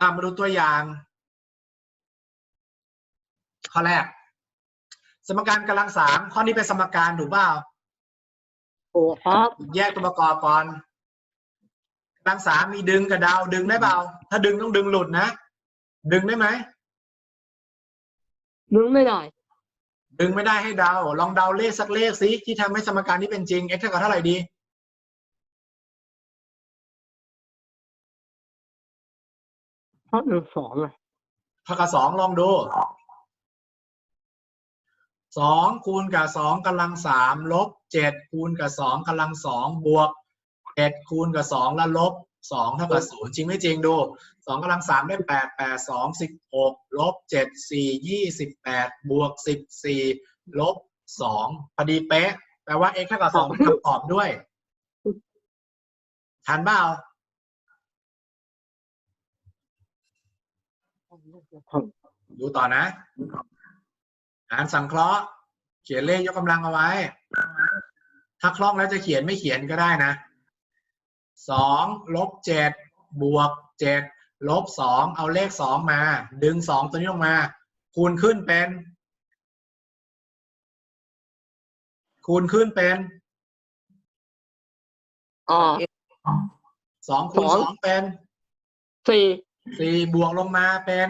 อะมาดูตัวอย่าง ข้อแรก สมการกำลังสามข้อนี้เป็นสมการถูกเปล่าโอ้ครับ แยกตัวประกอบก่อนกำลังสามมีดึงกับดาวดึงได้เปล่า ถ้าดึงต้องดึงหลุดนะ ดึงได้ไหมนึกไม่ได้ ดึงไม่ได้ให้เดาลองเดาเลขสักเลขสิที่ทำให้สมการนี้เป็นจริง x เท่ากับเท่าไหร่ดี พราะหนึ่งสองอะเท่ากับสองลองดูสองคูณกับสองกำลังสามลบเจ็ดคูณกับสองกำลังสองบวกเจ็ดคูณกับสองแล้วลบสองเท่ากับศูนย์จริงไม่จริงดูสองกำลังสามได้แปดแปดสองสิบหกลบเจ็ดสี่ยี่สิบแปดบวกสิบสี่ลบสองพอดีเป๊ะ แปลว่า x เท่ากับสองเป็นคำตอบด้วย ทันเปล่า ดูต่อนะอ่านสังเคราะห์ เขียนเลขยกกำลังเอาไว้ ถ้าคล่องแล้วจะเขียนไม่เขียนก็ได้นะสองลบเจ็ดบวกเจ็ดลบสองเอาเลขสองมา ดึงสองตัวนี้ลงมา คูณขึ้นเป็น คูณขึ้นเป็นอ่าสองคูณสองสองเป็นสี่สี่บวกลงมาเป็น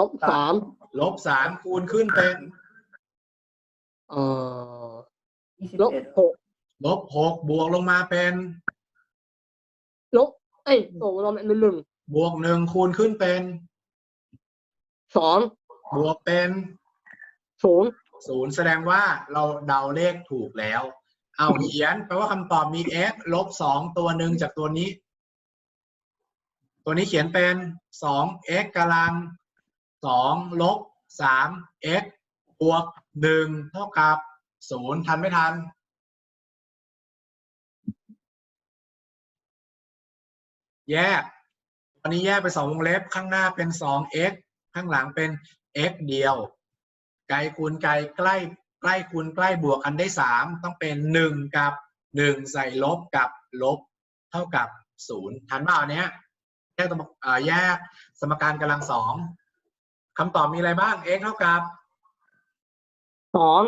ลบสามลบสามคูณขึ้นเป็นเอ่อยี่สิบลบเอ็ดหกลบหกบวกลงมาเป็น ลบเอ้ยโอ้เราเป็นหนึ่งบวกหนึ่งคูณขึ้นเป็น สองบวกเป็นศูนย์ศูนย์แสดงว่าเราเดาเลขถูกแล้ว เอาเขียนแปลว่าคำตอบมี x ลบสองตัวหนึ่งจากตัวนี้ ตัวนี้เขียนเป็นสอง x กำลัง สองลบสาม x บวกหนึ่งเท่ากับศูนย์ทันไม่ทัน แยกตอนนี้แยกไปสองวงเล็บ ข้างหน้าเป็นสอง x ข้างหลังเป็น x เดียว ไกลคูณไกลใกล้ใกล้คูณใกล้บวกกันได้สามต้องเป็นหนึ่งกับหนึ่งใส่ลบกับลบ เท่ากับศูนย์ทันเปล่าอันเนี้ยแยกแยกสมการกำลังสอง คำตอบมีอะไรบ้าง x เท่ากับสอง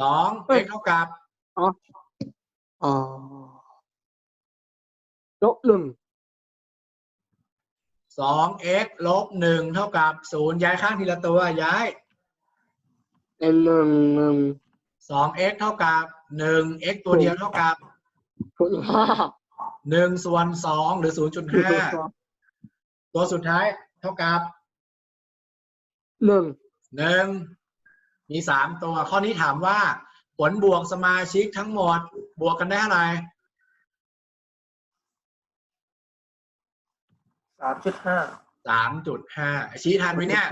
สอง x เท่ากับเอ่อลบหนึ่งสอง x ลบหนึ่งเท่ากับศูนย์ย้ายข้างทีละตัวย้ายเป็นหนึ่งหนึ่งสอง x เท่ากับหนึ่ง x ตัวเดียวเท่ากับศูนย์ห้าหนึ่งส่วนสองหรือศูนย์จุดห้าตัวสุดท้ายเท่ากับ หนึ่งหนึ่งมีสามตัว ข้อนี้ถามว่า ผลบวกสมาชิกทั้งหมด บวกกันได้เท่าไหร่สามจุดห้าสามจุดห้าชี้ทันไหมเนี่ย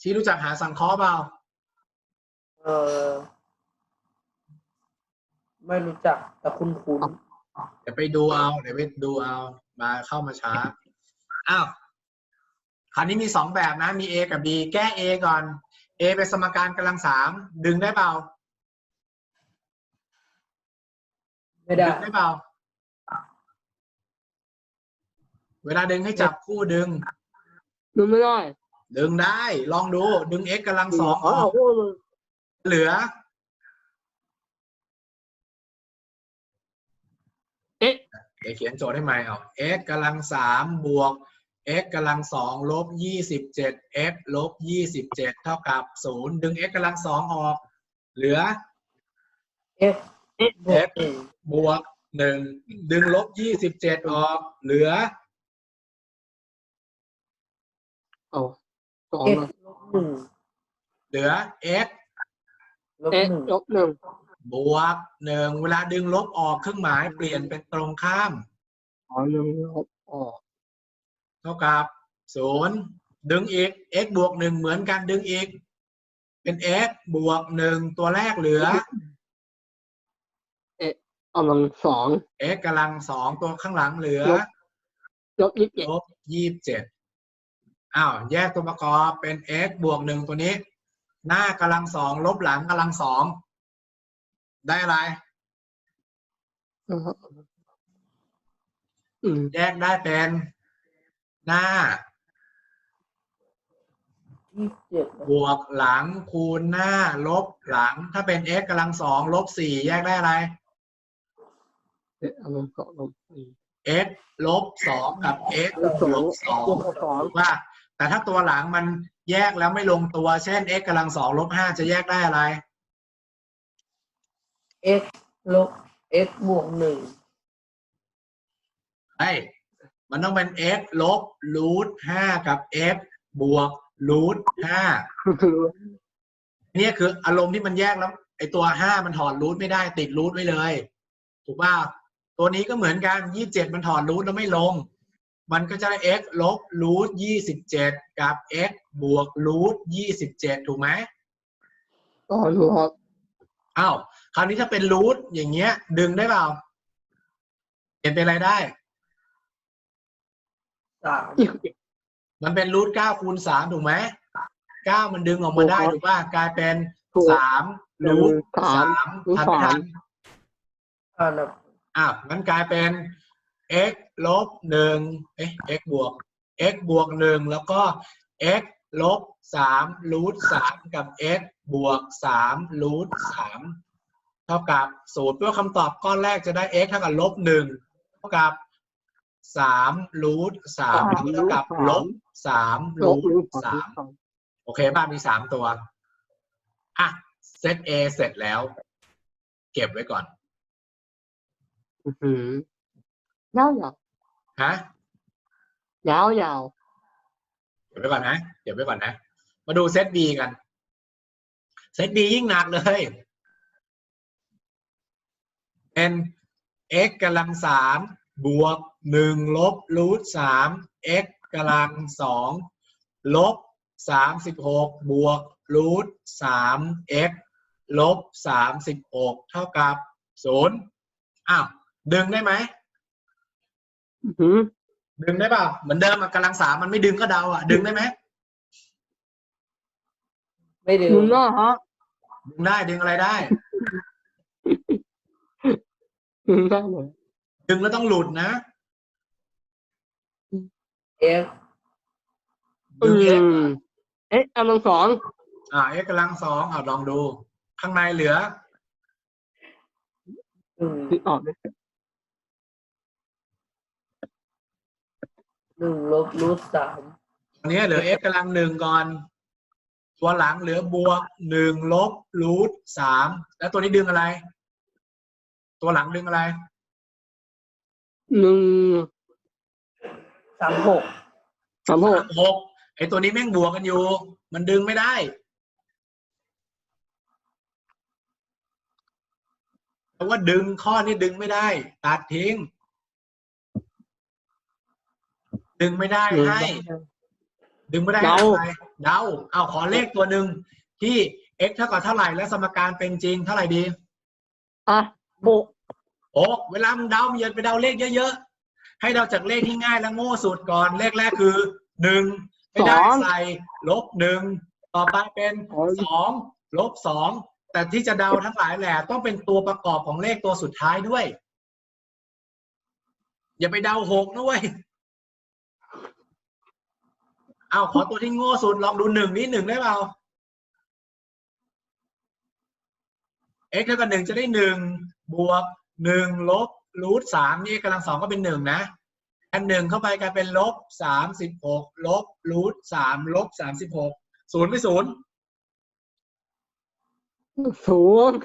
ชี้รู้จักหาสังเคราะห์เปล่าเออไม่รู้จักแต่คุณคุณเดี๋ยวไปดูเอา เดี๋ยวไปดูเอา มาเข้ามาช้า อ้าวคราวนี้มีสองแบบนะ มี A กับ B แก้ A ก่อน A เป็นสมการกำลังสามดึงได้เปล่าไม่ได้ดึงได้เปล่า เวลาดึงให้จับคู่ดึงนึกไม่ได้ ดึงได้ ลองดูดึง x กำลังสองออ๋ออกโอ้โหเหลือ เอ๊ะเดี๋ยวเขียนโจทย์ให้ใหม่เอา x กำลังสามบวก x กำลังสองลบยี่สิบเจ็ด x ลบยี่สิบเจ็ดเท่ากับศูนย์ดึง x กำลังสองออก เหลือเอ๊ะ x บวกหนึ่งดึงลบยี่สิบเจ็ดออก เหลือเอาสองเอ๊ะเลยลบหนึ่งเหลือ x ลบเอ๊ะหนึ่งลบหนึ่งบวกหนึ่งเวลาดึงลบออกเครื่องหมายเปลี่ยนเป็นตรงข้าม อ๋อหนึ่งลบออกเท่ากับศูนย์ดึงอีก x บวกหนึ่งเหมือนกันดึงอีก เป็น x บวกหนึ่งตัวแรกเหลือกำลังสอง x กำลังสองตัวข้างหลังเหลือลบยี่สิบเอ็ดลบยี่สิบเจ็ดอ้าวแยกตัวประกอบเป็น x บวกหนึ่งตัวนี้ หน้ากำลังสองลบหลังกำลังสองได้อะไรอืมแยกได้เป็น หน้า ยี่สิบเจ็ดบวกหลังคูณหน้า ลบหลัง ถ้าเป็น x กำลังสองลบสี่แยกได้อะไรเอ๊ะเอาลงสองลงสี่ x ลบสองกับ x ลบสบอง วกสองบวกสองถูกว่าแต่ถ้าตัวหลังมันแยกแล้วไม่ลงตัว เช่น x กำลังสองลบห้าจะแยกได้อะไรเอ็กลบเอ็กบวกหนึ่งไอ้ย มันต้องเป็น x ลบรูทห้ากับ x บวกรูทห้าเนี่ยคืออารมณ์ที่มันแยกแล้วไอตัวห้ามันถอดรูทไม่ได้ติดรูทไว้เลย ถูกป่ะตัวนี้ก็เหมือนกันยี่สิบเจ็ดมันถอดรูทแล้วไม่ลง มันก็จะได้ x ลบรูทยี่สิบเจ็ดกับ x บวกรูทยี่สิบเจ็ดถูกไหมต่อรู้ครับอ้าวคราวนี้ถ้าเป็นรูทอย่างเงี้ย ดึงได้เปล่าเปลี่ยนเป็นอะไรได้ สามมันเป็นรูทเก้าคูณสามถูกไหมเก้ามันดึงออกมาได้ถูกป่ะกลายเป็นถูกสามรูทสามสามรูททันไม่สามทันอ่านะอ้าวงั้นกลายเป็น x ลบหนึ่งเอ๊ะ x บวก x บวกหนึ่งแล้วก็ x ลบสามรูทสามกับ x บวกสามรูทสามเท่ากับสูตรเพื่อคำตอบก้อนแรกจะได้ x เท่ากับลบหนึ่งเท่ากับ สามรูทสามเท่ากับลบสามลรูบทรูทสามโอเคป่ะมีสามตัว อะเซต A เสร็จแล้ว เก็บไว้ก่อนอื้อหือยาวยาวฮะยาวยาวเก็บไว้ก่อนนะเก็บไว้ก่อนนะ มาดูเซต B กัน เซต B ยิ่งหนักเลย เป็น x กำลังสาม บวกหนึ่งลบรูทสาม x กำลังสองลบสามสิบหกบวกรูทสาม x ลบสามสิบหกเท่ากับศูนย์อ้าวดึงได้ไหมอื้อหือดึงได้เปล่าเหมือนเดิมอะกำลังสามมันไม่ดึงก็เดาอะ ดึงได้ไหมไม่ดึงมึงน่าฮะดึงได้ดึงอะไรได้มึงได้เลย ดึงแล้วต้องหลุดนะเอ็กอืดึง x มเอ๊ะกำลังสองอ่า x กำลังสองอ่าลองดู ข้างในเหลือ หนึ่งนึกออกไหมหนึ่งลบรูทสามอันนี้เหลือ x กำลังหนึ่งก่อน ตัวหลังเหลือบวกหนึ่งลบรูทสามแล้วตัวนี้ดึงอะไร ตัวหลังดึงอะไร หนึ่งสามหกสามหกหกไอตัวนี้แม่งบวกกันอยู่ มันดึงไม่ได้แต่ว่าดึงข้อนี้ดึงไม่ได้ ตัดทิ้ง ดึงไม่ได้หนึ่งให้ ดึงไม่ได้เดาอะไรเดาเอาขอเลขตัวหนึ่งที่ x เท่ากับเท่าไหร่และสมการเป็นจริงเท่าไหร่ดี อะหก โอ้เวลามึงเดามึงอย่าไปเดาเลขเยอะๆ ให้เดาจากเลขที่ง่ายและโง่สุดก่อน เลขแรกคือหนึ่งไม่ได้ใส่ลบหนึ่งต่อไปเป็นสองลบสองแต่ที่จะเดาทั้งหลายแหละต้องเป็นตัวประกอบของเลขตัวสุดท้ายด้วย อย่าไปเดาหกนะเว้ยเอาขอตัวที่โง่สุดลองดูหนึ่งนี่หนึ่งได้เปล่า x เท่ากับหนึ่งจะได้หนึ่งบวก หนึ่งลบรูทสามนี่กำลังสองก็เป็นหนึ่งนะอันหนึ่งเข้าไปกลายเป็นลบสามสิบหกลบรูทสามลบสามสิบหกศูนย์ไม่ศูนย์ศูนย์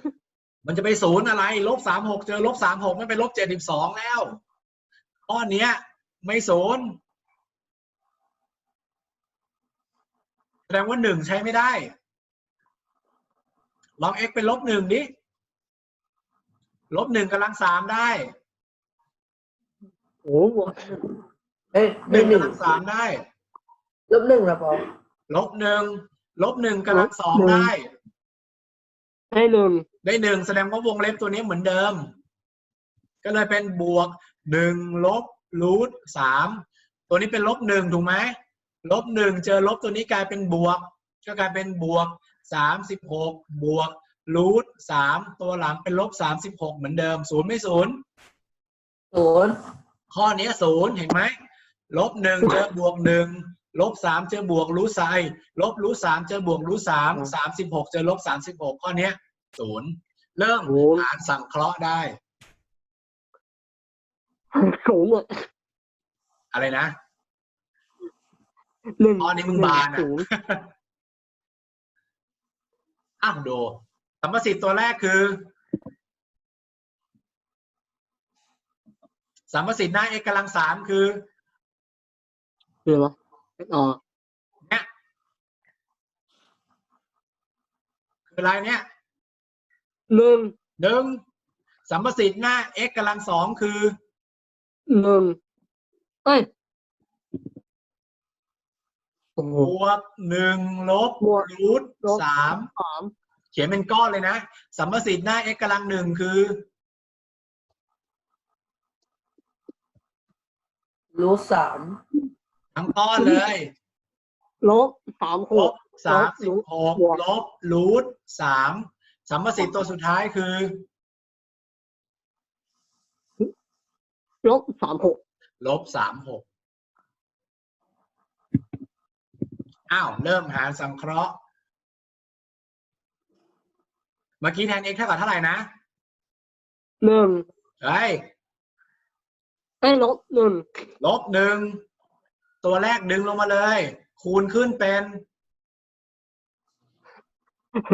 มันจะไปศูนย์อะไรลบสามหกเจอลบสามหกไม่เป็นลบเจ็ดสิบสองแล้วข้อเนี้ยไม่ศูนย์แสดงว่าหนึ่งใช้ไม่ได้ ลอง x เป็นลบหนึ่งดิ ลบหนึ่งกำลังสามได้โอ้โหเอ้ยหไม่นึ่งหนึ่งกำลังสามได้ ลบหนึ่งนะปอลบหนึ่งลบหนึ่งกำลังสองได้ ให้หนึ่งได้หนึ่งแสดงว่าวงเล็บตัวนี้เหมือนเดิม ก็เลยเป็นบวกหนึ่งลบรูทสามตัวนี้เป็นลบหนึ่งถูกไหมลบหนึ่งเจอลบตัวนี้กลายเป็นบวก ก็กลายเป็นบวกสามสิบหกบวก รูทสามตัวหลังเป็นลบสามสิบหกเหมือนเดิมศูนย์ไม่ศูนย์ศูนย์ข้อเนี้ยศูนย์เห็นไหมลบหนึ่งเจอบวกหนึ่งลบสามเจอบวกรูทไซน์ลบรูทสามเจอบวกรูทสามสามสิบหกเจอลบสามสิบหกข้อเนี้ยศูนย์เริ่มศูนย์หารสังเคราะห์ได้ศูนย์หมดอะไรนะหนึ่งอ๋อนี่มึงบานอะศูนย์อ้าวดู สัมประสิทธิ์ตัวแรกคือ สัมประสิทธิ์หน้า x กำลังสามคือเดี๋ยวนะอ๋อเนี่ยคืออะไรเนี่ยหนึ่งหนึ่งสัมประสิทธิ์หน้า x กำลังสองคือหนึ่งเอ้ยโอ้โหบวกหนึ่งลบบวกรูทลบสามสาม เขียนเป็นก้อนเลยนะ สัมประสิทธิ์หน้า x กำลังหนึ่งคือรูทสามทั้งก้อนเลยลบสามหลกบสามสิบหกบวกลบรูทสามสัมประสิทธิ์ตัวสุดท้ายคือ ลบสามหกลบสามหกอ้าว เริ่มหารสังเคราะห์ เมื่อกี้แทน x เท่ากับเท่าไหร่นะหนึ่งเฮ้ยเอ้ยลบหนึ่งลบหนึ่งตัวแรกดึงลงมาเลย คูณขึ้นเป็น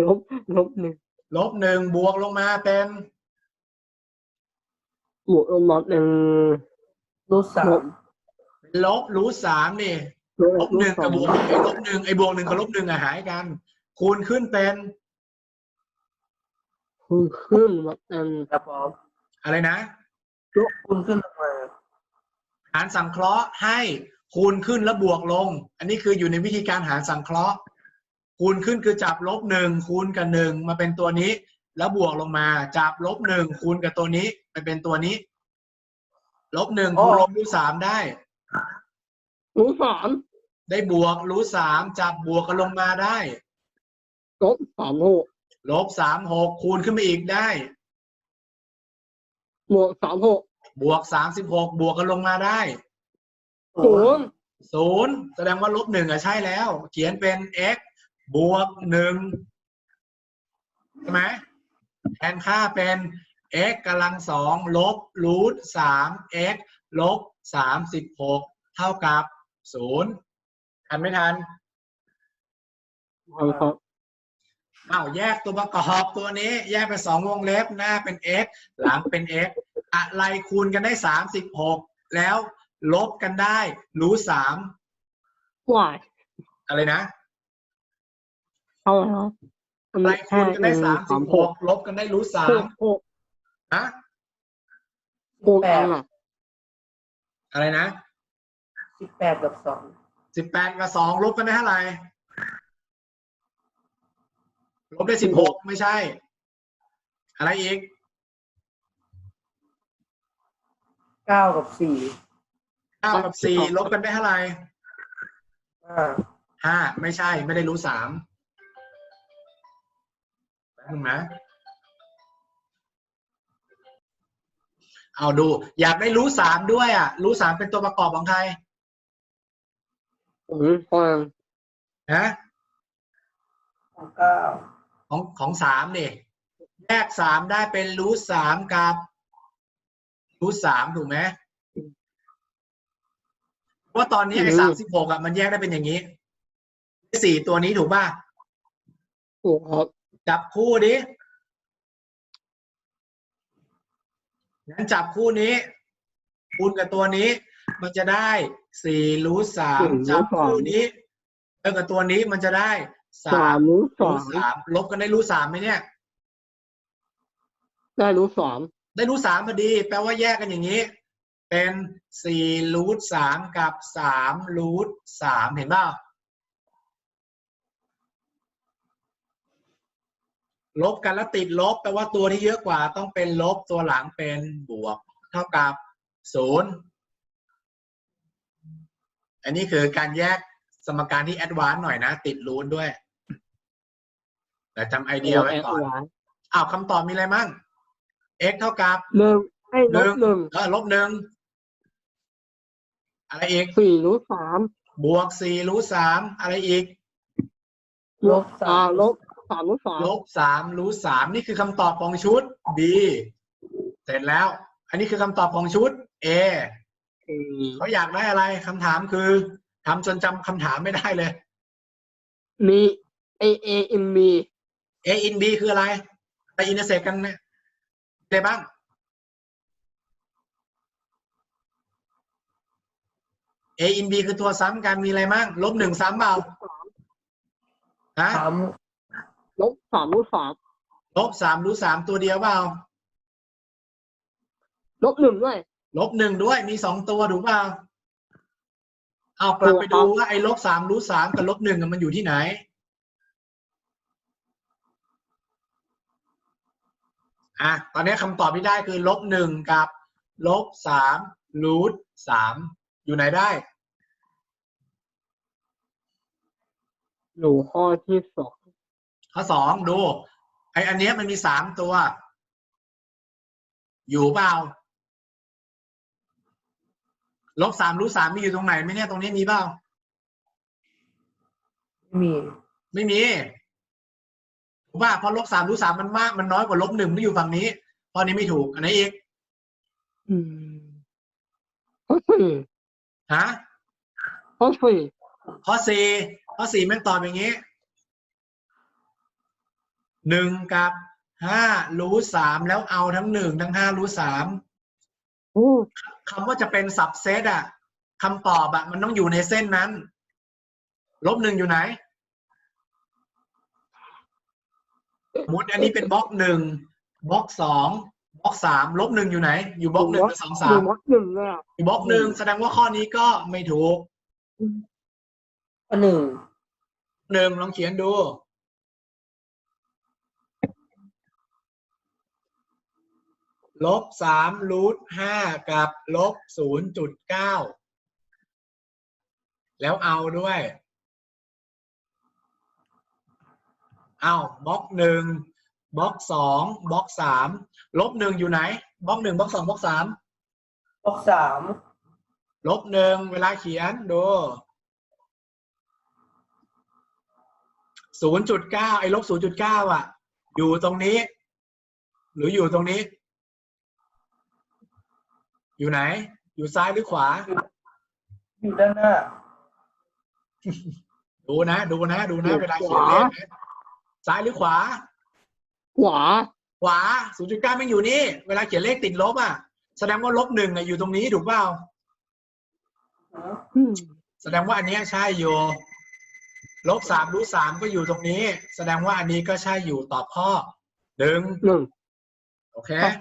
ลบลบหนึ่งลบหนึ่งบวกลงมาเป็นบวกลบมาหนึ่งรูทสาลมบลบรูทสามนี่ลบหนึ่งกับบวกไอ้ลบหนึ่งไอ้บวกหนึ่งกับลบหนึ่งอะหายกัน คูณขึ้นเป็น คือขึ้นมาเป็นครับพร้อมอะไรนะคูณขึ้นลงมาหารสังเคราะห์ให้คูณขึ้นแล้วบวกลง อันนี้คืออยู่ในวิธีการหารสังเคราะห์ คูณขึ้นคือจับลบหนึ่งคูณกับหนึ่งมาเป็นตัวนี้ แล้วบวกลงมา จับลบหนึ่งคูณกับตัวนี้มันเป็นตัวนี้ ลบหนึ่งคูณลบรูทสามได้รู้สามได้บวกรูทสามจับบวกกันลงมาได้ลบสามหก ลบสามหกคูณขึ้นไปอีกได้ บวกสามหกบวกสามสิบหกบวกกันลงมาได้ศูนย์ศูนย์แสดงว่าลบหนึ่งอะใช่แล้ว เขียนเป็น x บวกหนึ่งใช่ไหมแทนค่าเป็น x กำลังสองลบรูทสาม x ลบสามสิบหกเท่ากับศูนย์ทันไม่ทันครับ อ้าวแยกตัวประกอบตัวนี้ แยกเป็นสองวงเล็บหน้าเป็น x หลังเป็น x อะไรคูณกันได้สามสิบหกแล้วลบกันได้รูทสามวายอะไรนะเท่าไหร่ครับอันอะไรนี้คูณกันได้สามสิบหหกกลบกันได้รูทสาหมกหกนะคูณกันอะอะไรนะสิบแปดกับสองสิบแปดกับสองลบกันได้เท่าไหร่ ลบได้สิบหกไม่ใช่ อะไรอีกเก้ากับสี่เก้ากับสี่ลบกันได้เท่าไหร่ห้าห้าไม่ใช่ไม่ได้รู้สามแป๊บนึงนะเอาดู อยากได้รู้สามด้วยอะ รู้สามเป็นตัวประกอบของใครผมฟังนะของเก้า ของของสามนี่แยกสามได้เป็นรู้สามกับรู้สามถูกไหมเพราะว่าตอนนี้ไอ้สามสิบหกอะมันแยกได้เป็นอย่างนี้สี่ตัวนี้ถูกป่ะถูกครับจับคู่ดิงั้นจับคู่นี้คูณกับตัวนี้ มันจะได้สี่รูทสามจับคู่นี้เท่ากับตัวนี้มันจะได้ สาสามมรู้สรูอทงสามลบกันได้รูทสามไหมเนี่ย ได้รู้สามได้รูทสามพอดี แปลว่าแยกกันอย่างนี้ เป็นสี่รูทสามกับสามรูทสามเห็นเปล่าลบกันแล้วติดลบแปลว่าตัวที่เยอะกว่าต้องเป็นลบตัวหลังเป็นบวก เท่ากับศูนย์อันนี้คือการแยก สมการที่แอดวานซ์หน่อยนะ ติดรูทด้วย แต่จำไอเดียไว้ก่อนอ้าวคำตอบมีอะไรมั่ง x เท่ากับหนึ่งให้ลบหนึ่งเออลบหนึ่งอะไรอีกสี่รูทสามบวกสี่รูทสามอะไรอีก ลบสาอ่ามลบสามรูทสามลบสามรูทสามนี่คือคำตอบของชุด B เสร็จแล้ว อันนี้คือคำตอบของชุด A อืมเขาอยากได้อะไรคำถามคือ ทำจนจำคำถามไม่ได้เลย มี A A M B A in B คืออะไร ไปอินเตอร์เซกกันเนี่ยอะไรบ้าง A in B คือตัวซ้ำกันมีอะไรบ้างลบหนึ่งซ้ำเปล่าฮะสามลบสามรูทสามลบสามรูทสามตัวเดียวเปล่าลบหนึ่งด้วย ลบหนึ่งด้วยมีสองตัวถูกเปล่า เอากลับไปดูว่าไอ้ลบสามรูทสามกับลบหนึ่งอะมันอยู่ที่ไหน อะ ตอนนี้คำตอบที่ได้คือลบหนึ่งกับลบสามรูทสามอยู่ไหนได้อยู่ข้อที่สองข้อสองดู ไอ้อันเนี้ยมันมีสามตัว อยู่เปล่า ลบสามรูทสามมีอยู่ตรงไหนไหมเนี่ยตรงนี้มีเปล่าไม่มี ไม่มีถูกป่ะเพราะลบสามรูทสามมันมากมันน้อยกว่าลบหนึ่งที่อยู่ฝั่งนี้ข้อนี้ไม่ถูกอันไหนี้อีกอืมข้อสี่ฮะข้อสี่ข้อสี่ข้อสี่มันตอบอย่างนี้หนึ่งกับห้ารูทสามแล้วเอาทั้งหนึ่งทั้งห้ารูทสามโอ้ คำว่าจะเป็นสับเซตอะคำตอบอะมันต้องอยู่ในเส้นนั้น ลบหนึ่งอยู่ไหนสมมุดอันนี้เป็นบล็อกหนึ่งบล็อกสองบล็อกสามลบหนึ่งอยู่ไหน อยู่บล็อกหนึ่งหรือสองสาหนึ่มงวัดหนึ่งเลยอะอยู่บล็อกหนึ่งแสดงว่าข้อนี้ก็ไม่ถูกข้อหนึ่งหนึ่งลองเขียนดู ลบสามรูทห้ากับลบศูนย์จุดเก้าแล้วเอาด้วย เอาบล็อกหนึ่งบล็อกสองบล็อกสามลบหนึ่งอยู่ไหนบล็อกหนึ่งบล็อกสองบล็อกสามลบสามลบหนึ่งเวลาเขียนดูศูนย์จุดเก้าไอ้ลบศูนย์จุดเก้าอะ อยู่ตรงนี้ หรืออยู่ตรงนี้ อยู่ไหน อยู่ซ้ายหรือขวา อยู่ด้านหน้า ดูนะ ดูนะ ดูนะ เวลาเขียนเลขนะซ้ายหรือขวา ขวา ขวา 0.9ไม่อยู่นี่ เวลาเขียนเลขติดลบอะ แสดงว่าลบหนึ่งอะอยู่ตรงนี้ถูกเปล่าอืมแสดงว่าอันเนี้ยใช่อยู่ ลบสามรูทสามก็อยู่ตรงนี้ แสดงว่าอันนี้ก็ใช่อยู่ตอบข้อหนึ่งหนึ่ง โอเค ครับ